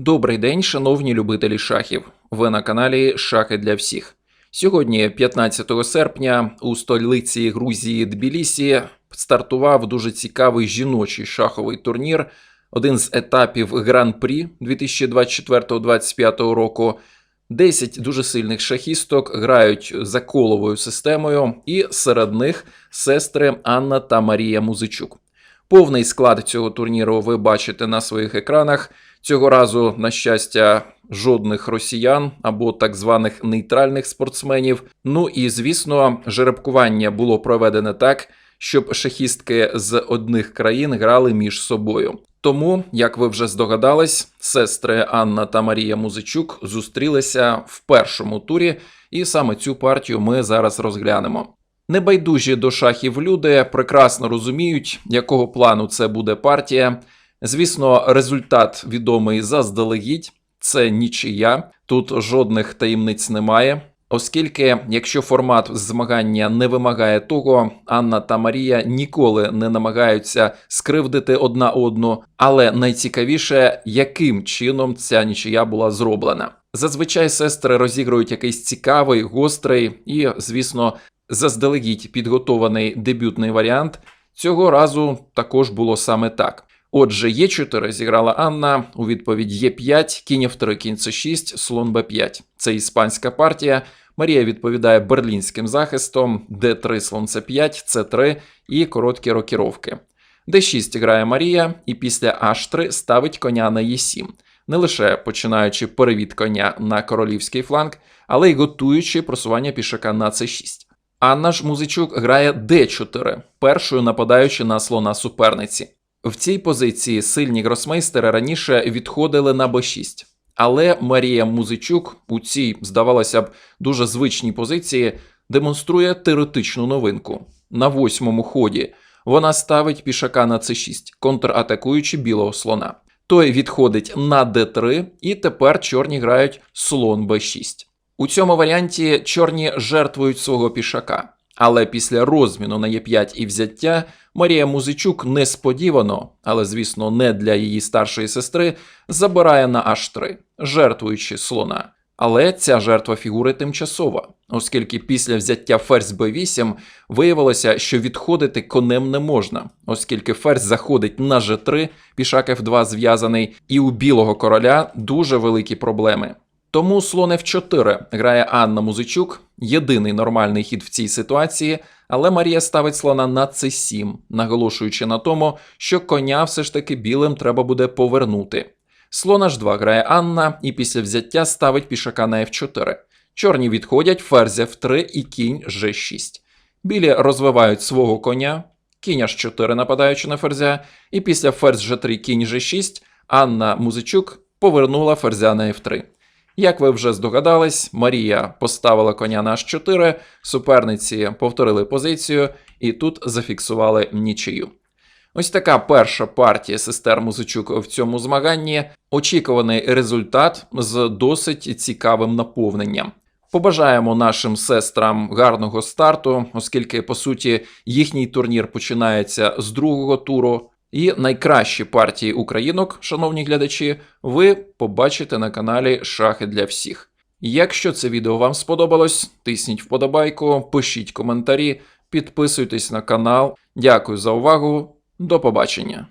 Добрий день, шановні любителі шахів. Ви на каналі Шахи для всіх. Сьогодні, 15 серпня, у столиці Грузії Тбілісі стартував дуже цікавий жіночий шаховий турнір, один з етапів Гран-прі 2024-2025 року. 10 дуже сильних шахісток грають за коловою системою, і серед них сестри Анна та Марія Музичук. Повний склад цього турніру ви бачите на своїх екранах. Цього разу, на щастя, жодних росіян або так званих нейтральних спортсменів. Ну і звісно, жеребкування було проведене так, щоб шахістки з одних країн грали між собою. Тому, як ви вже здогадались, сестри Анна та Марія Музичук зустрілися в першому турі, і саме цю партію ми зараз розглянемо. Небайдужі до шахів люди прекрасно розуміють, якого плану це буде партія. Звісно, результат відомий заздалегідь, це нічия, тут жодних таємниць немає. Оскільки, якщо формат змагання не вимагає того, Анна та Марія ніколи не намагаються скривдити одна одну, але найцікавіше, яким чином ця нічия була зроблена. Зазвичай сестри розігрують якийсь цікавий, гострий і, звісно, заздалегідь підготований дебютний варіант. Цього разу також було саме так. Отже, Е4 зіграла Анна у відповідь Е5, кінь F3, кінь С6, слон Б5. Це іспанська партія. Марія відповідає берлінським захистом, Д3, слон С5, С3 і короткі рокіровки. Д6 грає Марія, і після H3 ставить коня на Е7, не лише починаючи перевід коня на королівський фланг, але й готуючи просування пішака на С6. Анна ж Музичук грає Д4, першою нападаючи на слона суперниці. В цій позиції сильні гросмейстери раніше відходили на Б6. Але Марія Музичук у цій, здавалося б, дуже звичній позиції демонструє теоретичну новинку. На восьмому ході вона ставить пішака на С6, контратакуючи білого слона. Той відходить на Д3, і тепер чорні грають слон Б6. У цьому варіанті чорні жертвують свого пішака. Але після розміну на Е5 і взяття Марія Музичук несподівано, але звісно, не для її старшої сестри, забирає на H3, жертвуючи слона. Але ця жертва фігури тимчасова, оскільки після взяття ферзь b8 виявилося, що відходити конем не можна, оскільки ферзь заходить на G3, пішак F2 зв'язаний, і у білого короля дуже великі проблеми. Тому слон F4 грає Анна Музичук, єдиний нормальний хід в цій ситуації, але Марія ставить слона на c7, наголошуючи на тому, що коня все ж таки білим треба буде повернути. Слон H2 грає Анна і після взяття ставить пішака на F4. Чорні відходять ферзь F3 і кінь G6. Білі розвивають свого коня, кінь H4 нападаючи на ферзя, і після ферзь G3 кінь G6 Анна Музичук повернула ферзя на F3. Як ви вже здогадались, Марія поставила коня на H4, суперниці повторили позицію і тут зафіксували нічию. Ось така перша партія сестер Музичук в цьому змаганні. Очікуваний результат з досить цікавим наповненням. Побажаємо нашим сестрам гарного старту, оскільки, по суті, їхній турнір починається з другого туру. І найкращі партії українок, шановні глядачі, ви побачите на каналі Шахи для всіх. Якщо це відео вам сподобалось, тисніть вподобайку, пишіть коментарі, підписуйтесь на канал. Дякую за увагу. До побачення.